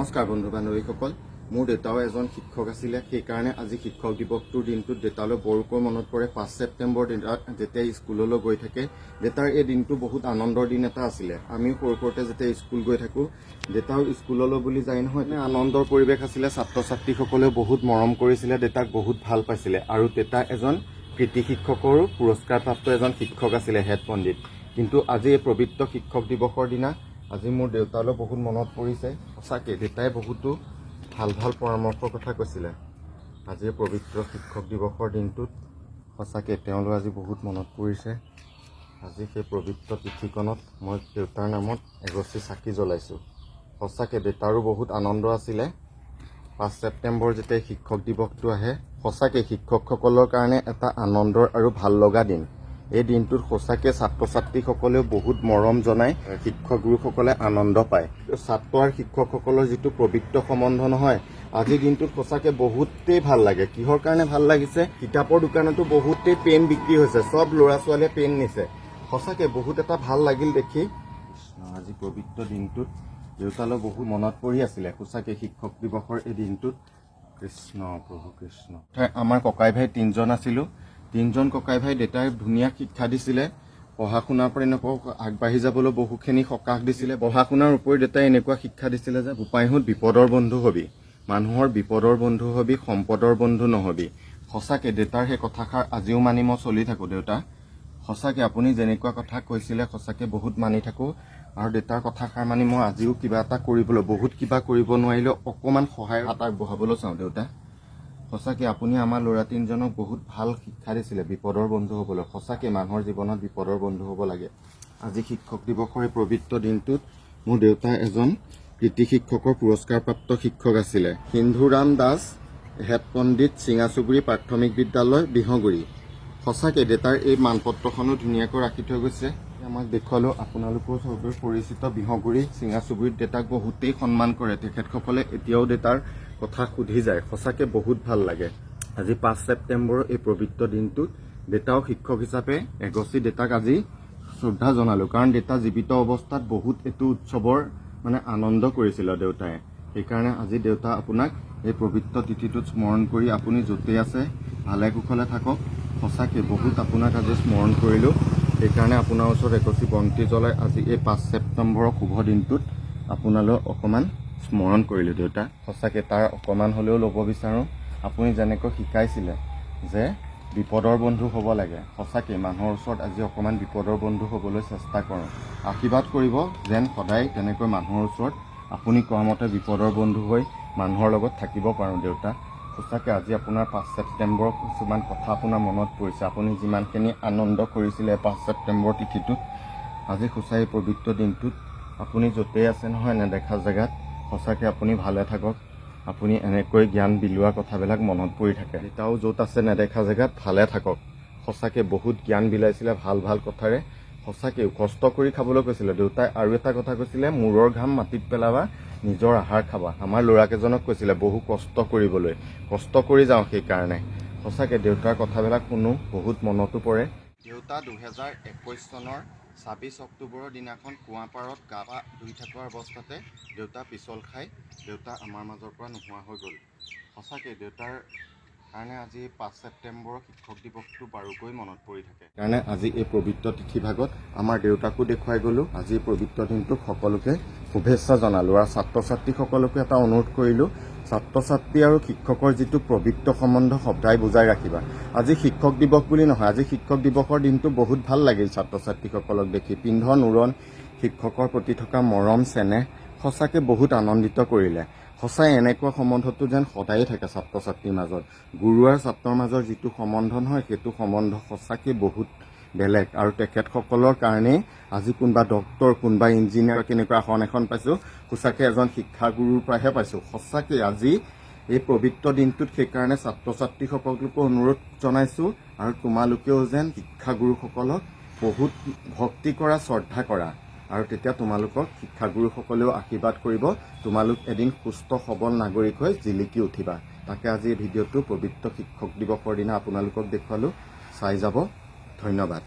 নমস্কাৰ বন্ধু বান্ধৱীসকল মোৰ দেউতাও এজন শিক্ষক আছিলে, সেইকাৰণে আজি শিক্ষক দিৱসটোৰ দিনটোত দেউতালৈ বৰকৈ মনত পৰে। পাঁচ ছেপ্টেম্বৰ যেতিয়া স্কুললৈ গৈ থাকে, দেউতাৰ এই দিনটো বহুত আনন্দৰ দিন এটা আছিলে। আমি সৰু সৰুতে যেতিয়া স্কুল গৈ থাকোঁ, দেউতাও স্কুললৈ বুলি যায় নহয় এনে আনন্দৰ পৰিৱেশ আছিলে। ছাত্ৰ ছাত্ৰীসকলেও বহুত মৰম কৰিছিলে, দেউতাক বহুত ভালো পাইছিলে। আৰু দেউতা এজন কৃতি শিক্ষকৰো পুৰস্কাৰপ্ৰাপ্ত এজন শিক্ষক আছিলে, হেড পণ্ডিত। কিন্তু আজি এই পবিত্ৰ শিক্ষক দিৱসৰ দিনা আজি মোৰ দেউতালৈ বহুত মনত পৰিছে। সঁচাকৈ দেউতাই বহুতো ভাল ভাল পৰামৰ্শৰ কথা কৈছিলে। আজি এই পবিত্ৰ শিক্ষক দিৱসৰ দিনটোত সঁচাকৈ তেওঁলৈ আজি বহুত মনত পৰিছে। আজি সেই পবিত্ৰ তিথিকণত মই দেউতাৰ নামত এগছি চাকি জ্বলাইছোঁ। সঁচাকৈ দেউতাৰো বহুত আনন্দ আছিলে। পাঁচ ছেপ্টেম্বৰ যেতিয়া শিক্ষক দিৱসটো আহে সঁচাকৈ শিক্ষকসকলৰ কাৰণে এটা আনন্দৰ আৰু ভাল লগা দিন। এই দিনটোত সঁচাকৈ ছাত্ৰ ছাত্ৰীসকলেও বহুত মৰম জনায় শিক্ষক গুৰুসকলে আনন্দ পায়। ছাত্ৰ আৰু শিক্ষকসকলৰ যিটো পবিত্ৰ সম্বন্ধ নহয় আজিৰ দিনটোত সঁচাকৈ বহুতেই ভালো লাগে। কিহৰ কাৰণে ভালো লাগিছে? কিতাপৰ দোকানতো বহুতেই পেন বিক্ৰী হৈছে, চব ল'ৰা ছোৱালীয়ে পেন নিছে। সঁচাকৈ বহুত এটা ভালো লাগিল দেখি। আজি পবিত্ৰ দিনটোত দেউতালৈ বহুত মনত পৰি আছিলে, সঁচাকৈ শিক্ষক দিৱসৰ এই দিনটোত। কৃষ্ণ, প্ৰভু কৃষ্ণ। আমাৰ ককাই ভাই তিনিজন আছিলোঁ। তিনিজন ককাই ভাই দেউতাই ধুনীয়া শিক্ষা দিছিলে, পঢ়া শুনাৰ পৰা এনেকুৱা আগবাঢ়ি যাবলৈ বহুখিনি সকাহ দিছিলে। পঢ়া শুনাৰ উপৰি দেউতাই এনেকুৱা শিক্ষা দিছিলে যে বোপাইহঁত বিপদৰ বন্ধু হবি, মানুহৰ বিপদৰ বন্ধু হবি, সম্পদৰ বন্ধু নহবি। সঁচাকৈ দেউতাৰ সেই কথাষাৰ আজিও মানি মই চলি থাকোঁ, দেউতা। সঁচাকৈ আপুনি যেনেকুৱা কথা কৈছিলে, সঁচাকৈ বহুত মানি থাকোঁ। আৰু দেউতাৰ কথাষাৰ মানি মই আজিও কিবা এটা কৰিবলৈ, বহুত কিবা কৰিব নোৱাৰিলেও অকণমান সহায়ৰ হাত আগবঢ়াবলৈ চাওঁ, দেউতা। সঁচাকৈ আপুনি আমাৰ ল'ৰা তিনিজনক বহুত ভালো শিক্ষা দিছিলে, বিপদৰ বন্ধু হ'বলৈ। সঁচাকৈ মানুহৰ জীৱনত বিপদৰ বন্ধু হ'ব লাগে। আজি শিক্ষক দিৱসৰ এই পবিত্ৰ দিনটোত মোৰ দেউতা এজন কৃতি শিক্ষকৰ পুৰস্কাৰপ্ৰাপ্ত শিক্ষক আছিলে। সিন্ধুৰাম দাস, হেড পণ্ডিত চিঙাচুগুৰি প্ৰাথমিক বিদ্যালয় বিহগুৰি সঁচাকৈ দেউতাৰ এই মানপত্ৰখনো ধুনীয়াকৈ ৰাখি থৈ গৈছে। আমাক দেখুৱালেও আপোনালোকৰ চবেই পৰিচিত বিহগুৰি চিঙাচুগুৰিত দেউতাক বহুতেই সন্মান কৰে। তেখেতসকলে এতিয়াও দেউতাৰ কথা সুধি যায়। সঁচাকৈ বহুত ভালো লাগে। আজি পাঁচ ছেপ্টেম্বৰৰ এই পবিত্ৰ দিনটোত দেউতাও শিক্ষক হিচাপে এগছি দেউতাক আজি শ্ৰদ্ধা জনালোঁ। কাৰণ দেউতা জীৱিত অৱস্থাত বহুত এইটো উৎসৱৰ মানে আনন্দ কৰিছিলে দেউতাই। সেইকাৰণে আজি দেউতা আপোনাক এই পবিত্ৰ তিথিটোত স্মৰণ কৰি আপুনি য'তেই আছে, ভালে কুশলে থাকক। সঁচাকৈ বহুত আপোনাক আজি স্মৰণ কৰিলোঁ। সেইকাৰণে আপোনাৰ ওচৰত এগছি বন্তি জ্বলাই আজি এই পাঁচ ছেপ্টেম্বৰৰ শুভ দিনটোত আপোনালৈ অকণমান স্মৰণ কৰিলোঁ দেউতা। সঁচাকৈ তাৰ অকণমান হ'লেও ল'ব বিচাৰোঁ। আপুনি যেনেকৈ শিকাইছিলে যে বিপদৰ বন্ধু হ'ব লাগে সঁচাকৈ মানুহৰ ওচৰত আজি অকণমান বিপদৰ বন্ধু হ'বলৈ চেষ্টা কৰোঁ। আশীৰ্বাদ কৰিব যেন সদায় তেনেকৈ মানুহৰ ওচৰত আপুনি কোৱা মতে বিপদৰ বন্ধু হৈ মানুহৰ লগত থাকিব পাৰোঁ দেউতা। সঁচাকৈ আজি আপোনাৰ পাঁচ ছেপ্টেম্বৰৰ কিছুমান কথা আপোনাৰ মনত পৰিছে। আপুনি যিমানখিনি আনন্দ কৰিছিলে পাঁচ ছেপ্টেম্বৰ তিথিটোত, আজি সঁচাই পবিত্ৰ দিনটোত, আপুনি য'তেই আছে নহয় নেদেখা জেগাত, সঁচাকৈ আপুনি ভালে থাকক। আপুনি এনেকৈ জ্ঞান বিলোৱা কথাবিলাক মনত পৰি থাকে। দেউতাও য'ত আছে নেদেখা জেগাত ভালে থাকক। সঁচাকৈ বহুত জ্ঞান বিলাইছিলে ভালো ভালো কথাৰে। সঁচাকৈ কষ্ট কৰি খাবলৈ কৈছিলে? দেউতাই আৰু এটা কথা কৈছিলে মূৰৰ ঘাম মাটিত পেলাবা নিজৰ আহাৰ খাবা। আমাৰ ল'ৰাকেইজনক কৈছিলে বহু কষ্ট কৰিবলৈ। কষ্ট কৰি যাওঁ সেইকাৰণে সঁচাকৈ দেউতাৰ কথাবিলাক শুনো বহুত মনতো পৰে। দেউতা দুহেজাৰ একৈছ চনৰ ছাব্বিছ অক্টোবৰৰ দিনাখন কুঁৱাপাৰত গা পা ধুই থকাৰ অৱস্থাতে দেউতা পিছল খাই দেউতা আমাৰ মাজৰ পৰা নোহোৱা হৈ গ'ল। সঁচাকৈ দেউতাৰ কাৰণে আজি পাঁচ ছেপ্টেম্বৰৰ শিক্ষক দিৱসটো বাৰুকৈ মনত পৰি থাকে। কাৰণে আজি এই পবিত্ৰ তিথি ভাগত আমাৰ দেউতাকো দেখুৱাই গ'লোঁ। আজি এই পবিত্ৰ দিনটোক সকলোকে শুভেচ্ছা জনালোঁ আৰু ছাত্ৰ ছাত্ৰীসকলকো এটা অনুৰোধ কৰিলোঁ ছাত্ৰ ছাত্ৰী আৰু শিক্ষকৰ যিটো পবিত্ৰ সম্বন্ধ সদায় বুজাই ৰাখিবা। আজি শিক্ষক দিৱস বুলি নহয় আজি শিক্ষক দিৱসৰ দিনটো বহুত ভাল লাগিল ছাত্ৰ ছাত্ৰীসকলক দেখি। পিন্ধন উৰণ শিক্ষকৰ প্ৰতি থকা মৰম চেনেহ সঁচাকৈ বহুত আনন্দিত কৰিলে। সঁচাই এনেকুৱা সম্বন্ধটো যেন সদায়ে থাকে ছাত্ৰ ছাত্ৰীৰ মাজত। গুৰু আৰু ছাত্ৰৰ মাজৰ যিটো সম্বন্ধ নহয় সেইটো সম্বন্ধ সঁচাকৈ বহুত বেলেগ। আৰু তেখেতসকলৰ কাৰণেই আজি কোনোবা ডক্তৰ কোনোবা ইঞ্জিনিয়াৰ কেনেকুৱা আসন এখন পাইছোঁ সঁচাকৈ এজন শিক্ষাগুৰুৰ পৰাহে পাইছোঁ। সঁচাকৈ আজি এই পবিত্ৰ দিনটোত সেইকাৰণে ছাত্ৰ ছাত্ৰীসকলকো অনুৰোধ জনাইছোঁ আৰু তোমালোকেও যেন শিক্ষাগুৰুসকলক বহুত ভক্তি কৰা শ্ৰদ্ধা কৰা। আৰু তেতিয়া তোমালোকক শিক্ষাগুৰুসকলেও আশীৰ্বাদ কৰিব। তোমালোক এদিন সুস্থ সবল নাগৰিক হৈ জিলিকি উঠিবা। তাকে আজি এই ভিডিঅ'টো পবিত্ৰ শিক্ষক দিৱসৰ দিনা আপোনালোকক দেখুৱালোঁ। চাই যাব। ধন্যবাদ।